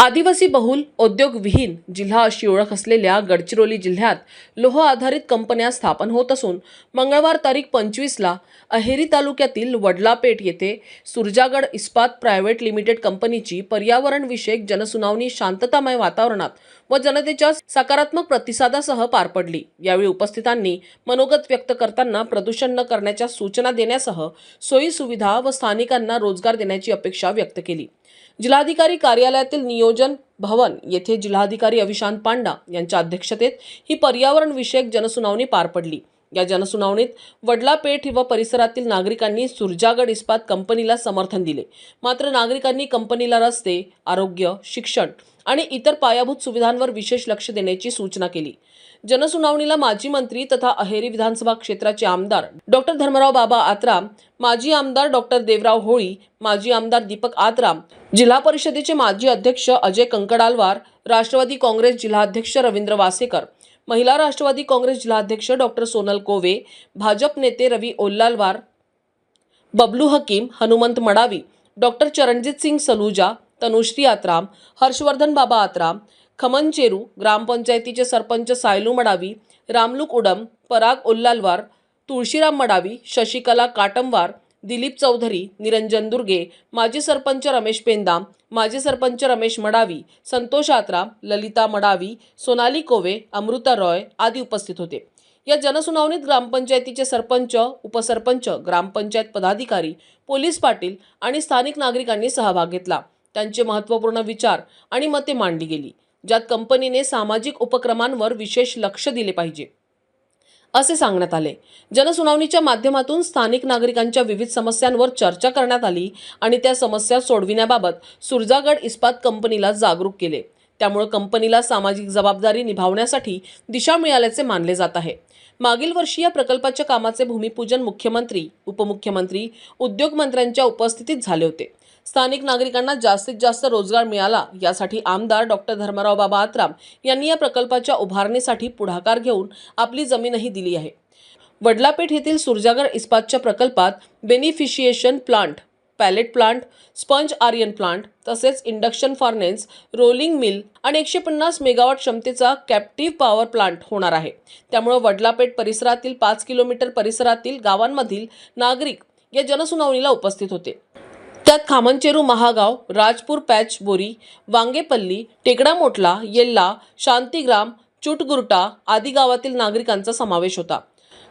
आदिवासी बहुल औद्योगविहीन जिल्हा अशी ओळख असलेल्या गडचिरोली जिल्ह्यात लोह आधारित कंपन्या स्थापन होत असून मंगळवार तारीख पंचवीसला अहेरी तालुक्यातील वडलापेठ येथे सुरजागड इस्पात प्रायव्हेट लिमिटेड कंपनीची पर्यावरणविषयक जनसुनावणी शांततामय वातावरणात व जनतेच्या सकारात्मक प्रतिसादासह पार पडली. यावेळी उपस्थितांनी मनोगत व्यक्त करताना प्रदूषण न करण्याच्या सूचना देण्यासह सोयी सुविधा व स्थानिकांना रोजगार देण्याची अपेक्षा व्यक्त केली. जिल्हाधिकारी कार्यालयातील नियोजन भवन येथे जिल्हाधिकारी अविशांत पांडा यांच्या अध्यक्षतेत ही पर्यावरण विषयक जनसुनावणी पार पडली. या जनसुनावणीत वडलापेठ व परिसरातील नागरिकांनी सुरजागड इस्पात कंपनीला समर्थन दिले. मात्र नागरिकांनी कंपनीला रस्ते आरोग्य शिक्षण आणि इतर पायाभूत सुविधांवर विशेष लक्ष देण्याची सूचना केली. जनसुनावणीला माजी मंत्री तथा अहेरी विधानसभा क्षेत्राचे आमदार डॉक्टर धर्मराव बाबा आत्राम माजी आमदार डॉक्टर देवराव होळी माजी आमदार दीपक आत्राम जिल्हा परिषदेचे माजी अध्यक्ष अजय कंकडालवार राष्ट्रवादी काँग्रेस जिल्हाध्यक्ष रवींद्र वासेकर महिला राष्ट्रवादी काँग्रेस जिल्हाध्यक्ष डॉक्टर सोनल कोवे भाजप नेते रवी ओल्लालवार बबलू हकीम हनुमंत मडावी डॉक्टर चरणजित सिंग सलुजा तनुश्री आत्राम हर्षवर्धन बाबा आत्राम खमन चेरू ग्रामपंचायतीचे सरपंच सायलू मडावी रामलूक उडम पराग ओल्लालवार तुळशीराम मडावी शशिकला काटमवार दिलीप चौधरी निरंजन दुर्गे माजी सरपंच रमेश पेंदाम माजी सरपंच रमेश मडावी संतोष आत्रा ललिता मडावी सोनाली कोवे अमृता रॉय आदी उपस्थित होते. या जनसुनावणीत ग्रामपंचायतीचे सरपंच उपसरपंच ग्रामपंचायत पदाधिकारी पोलीस पाटील आणि स्थानिक नागरिकांनी सहभाग घेतला. त्यांचे महत्त्वपूर्ण विचार आणि मते मांडली गेली ज्यात कंपनीने सामाजिक उपक्रमांवर विशेष लक्ष दिले पाहिजे. असे सांगण्यात आले. जनसुनावणीच्या माध्यमातून स्थानिक नागरिकांच्या विविध समस्यांवर चर्चा करण्यात आली आणि त्या समस्या सोडविण्याबाबत सुरजागड इस्पात कंपनीला जागरूक केले. त्यामुळे कंपनीला सामाजिक जबाबदारी निभावण्यासाठी दिशा मिळाल्याचे मानले जात आहे. मागील वर्षी या प्रकल्पाच्या कामाचे भूमिपूजन मुख्यमंत्री उपमुख्यमंत्री उद्योगमंत्र्यांच्या उपस्थितीत झाले होते. स्थानिक नागरिकांना जास्तीत जास्त रोजगार मिळाला यासाठी आमदार डॉक्टर धर्मराव बाबा आत्राम यांनी या प्रकल्पाच्या उभारणीसाठी पुढाकार घेऊन आपली जमीनही दिली आहे. वडलापेठ येथील सुरजागर इस्पातच्या प्रकल्पात beneficiation plant pellet plant sponge iron plant तसेच इंडक्शन फॉर्नेन्स रोलिंग मिल आणि एकशे पन्नास मेगावॉट क्षमतेचा कॅप्टिव्ह पॉवर प्लांट होणार आहे. त्यामुळे वडलापेठ परिसरातील पाच किलोमीटर परिसरातील गावांमधील नागरिक या जनसुनावणीला उपस्थित होते. त्यात खामंचेरू महागाव राजपूर पॅच बोरी वांगेपल्ली टेकडा मोटला येल्ला शांतीग्राम चुटगुरटा आदी गावातील नागरिकांचा समावेश होता.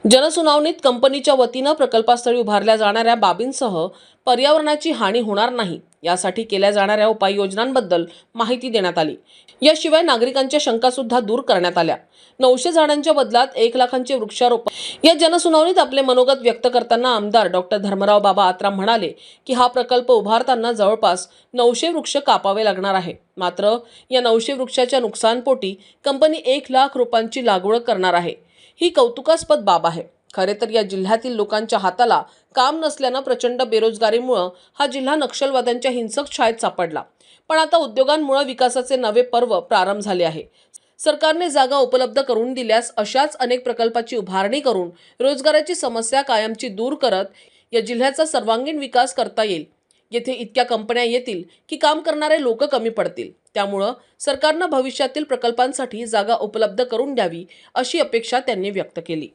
जनसुनावणीत कंपनीच्या वतीनं प्रकल्पास्थळी उभारल्या जाणाऱ्या बाबींसह पर्यावरणाची हानी होणार नाही यासाठी केल्या जाणाऱ्या उपाययोजनांबद्दल माहिती देण्यात आली. याशिवाय नागरिकांच्या शंका सुद्धा दूर करण्यात आल्या. नऊशे झाडांच्या बदलात एक लाखांचे वृक्षारोपण. या जनसुनावणीत आपले मनोगत व्यक्त करताना आमदार डॉक्टर धर्मराव बाबा आत्राम म्हणाले की हा प्रकल्प उभारताना जवळपास नऊशे वृक्ष कापावे लागणार आहे. मात्र या नऊशे वृक्षाच्या नुकसानपोटी कंपनी एक लाख रोपांची लागवड करणार आहे. ही कौतुकास्पद बाब आहे. खरे तर या जिल्ह्यातील लोकांच्या हाताला काम नसल्यानं प्रचंड बेरोजगारीमुळं हा जिल्हा नक्षलवाद्यांच्या हिंसक छायेत सापडला. पण आता उद्योगांमुळे विकासाचे नवे पर्व प्रारंभ झाले आहे. सरकारने जागा उपलब्ध करून दिल्यास अशाच अनेक प्रकल्पाची उभारणी करून रोजगाराची समस्या कायमची दूर करत या जिल्ह्याचा सर्वांगीण विकास करता येईल. येथे इतक्या कंपन्या येतील की काम करणारे लोक कमी पडतील. त्यामुळं सरकारनं भविष्यातील प्रकल्पांसाठी जागा उपलब्ध करून द्यावी अशी अपेक्षा त्यांनी व्यक्त केली.